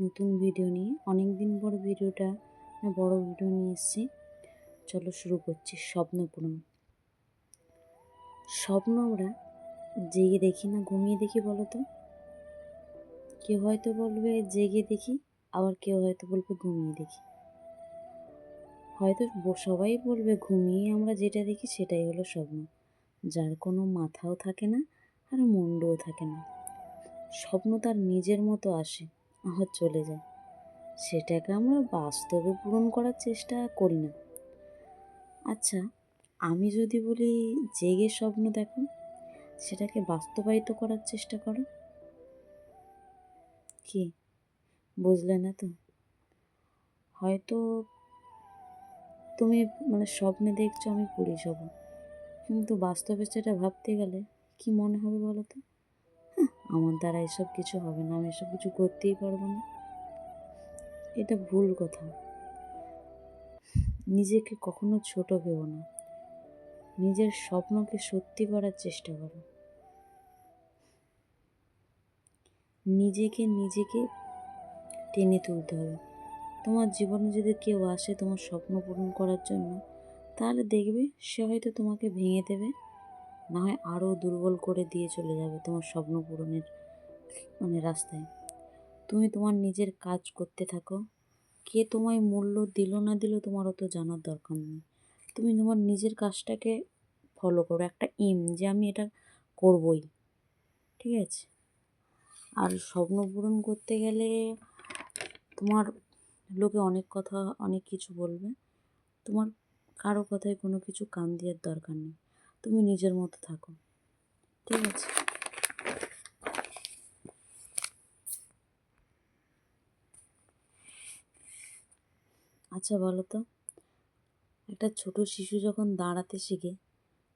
নতুন ভিডিও নিয়ে অনেক দিন পর ভিডিওটা বড় ভিডিও নিয়ে এসেছি। চলো শুরু করছি, স্বপ্ন পূরণ। স্বপ্ন আমরা জেগে দেখি না, ঘুমিয়ে দেখি বলো তো কেউ হয়তো বলবে জেগে দেখি, আবার কেউ হয়তো বলবে ঘুমিয়ে দেখি। হয়তো সবাই বলবে ঘুমিয়ে আমরা যেটা দেখি সেটাই হলো স্বপ্ন। যার কোনো মাথাও থাকে না আর মুন্ডও থাকে না। স্বপ্ন তার নিজের মতো আসে। আবার চলে যায় সেটাকে আমরা বাস্তবে পূরণ করার চেষ্টা করি না। আচ্ছা আমি যদি বলি জেগে স্বপ্ন দেখো, সেটাকে বাস্তবায়িত করার চেষ্টা করো? কি? বুঝলে না তো? হয়তো তুমি মানে স্বপ্নে দেখছ আমি পুলিশ হব কিন্তু বাস্তবে সেটা ভাবতে গেলে কি মনে হবে বলো তো? আমার দ্বারা এসব কিছু হবে না, আমি এসব কিছু করতেই পারব না। এটা ভুল কথা। নিজেকে কখনো ছোট ভেবো না। নিজের স্বপ্নকে সত্যি করার চেষ্টা করো। নিজেকে নিজেকে টেনে তুলতে হবে। তোমার জীবনে যদি কেউ আসে তোমার স্বপ্ন পূরণ করার জন্য, তাহলে দেখবে সে হয়তো তোমাকে ভেঙে দেবে। না হয় আরও দুর্বল করে দিয়ে চলে যাবে তোমার স্বপ্ন পূরণের মানে রাস্তায়। তুমি তোমার নিজের কাজ করতে থাকো। কে তোমায় মূল্য দিল না দিল তোমার অত জানার দরকার নেই। তুমি তোমার নিজের কাজটাকে ফলো করো। একটা এম যে আমি এটা করবই। ঠিক আছে? আর স্বপ্ন পূরণ করতে গেলে তোমার লোকে অনেক কথা, অনেক কিছু বলবে। তোমার কারও কথায় কোনো কিছু কান দেওয়ার দরকার নেই। তুমি নিজের মতো থাকো। ঠিক আছে? আচ্ছা বলো তো। একটা ছোট শিশু যখন দাঁড়াতে শেখে,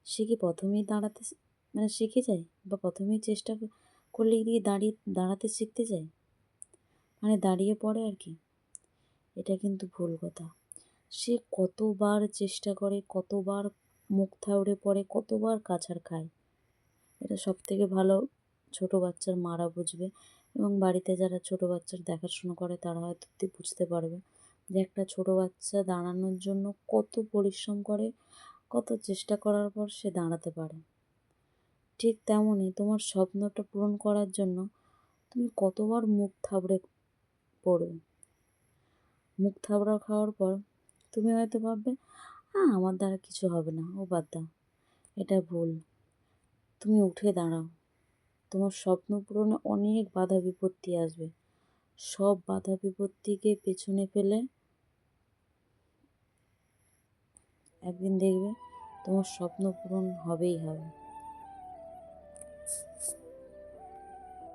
সে কি প্রথমেই দাঁড়াতে মানে শিখে যায়? বা প্রথমেই চেষ্টা করলে দিয়ে দাঁড়িয়ে, দাঁড়াতে শিখতে যায়? মানে দাঁড়িয়ে পড়ে আর কি। এটা কিন্তু ভুল কথা। সে কতবার চেষ্টা করে, কতবার মুখ থাউড়ে পড়ে কতবার কাছার খায়। এটা সব থেকে ভালো ছোট বাচ্চার মারা বুঝবে এবং বাড়িতে যারা ছোট বাচ্চার দেখাশোনা করে তারা হয়তো বুঝতে পারবে যে একটা ছোট বাচ্চা দাঁড়ানোর জন্য কত পরিশ্রম করে, কত চেষ্টা করার পর সে দাঁড়াতে পারে। ঠিক তেমনই তোমার স্বপ্নটা পূরণ করার জন্য তুমি কতবার মুখ থাবড়ে পড়বে। মুখ থাবড়া খাওয়ার পর তুমি হয়তো ভাববে হ্যাঁ আমার দ্বারা কিছু হবে না। ও বাদ দাও। এটা ভুল। তুমি উঠে দাঁড়াও। তোমার স্বপ্ন পূরণে অনেক বাধা বিপত্তি আসবে। সব বাধা বিপত্তিকে পেছনে ফেলে একদিন দেখবে তোমার স্বপ্ন পূরণ হবেই হবে।